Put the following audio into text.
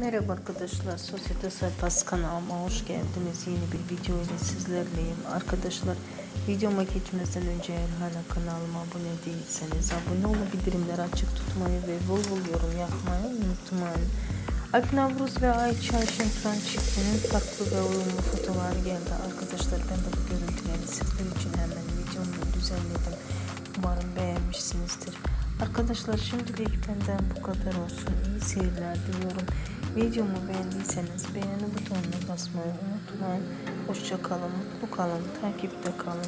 Merhaba arkadaşlar, Sosyete Sayfası kanalıma hoş geldiniz. Yeni bir video ile sizlerleyim. Arkadaşlar videoma geçmeden önce eğer hala kanalıma abone değilseniz abone olup bildirimleri açık tutmayı ve bol bol yorum yapmayı unutmayın. Alp Navruz ve Ayça Şentran çiftinin farklı ve uyumlu fotoğrafları geldi. Arkadaşlar ben de bu görüntüleri sizler için hemen videomu düzenledim. Umarım beğenmişsinizdir. Arkadaşlar şimdilik benden bu kadar olsun. İyi seyirler diliyorum. Videomu beğendiyseniz beğeni butonuna basmayı unutmayın. Hoşça kalın, mutlu kalın, takipte kalın.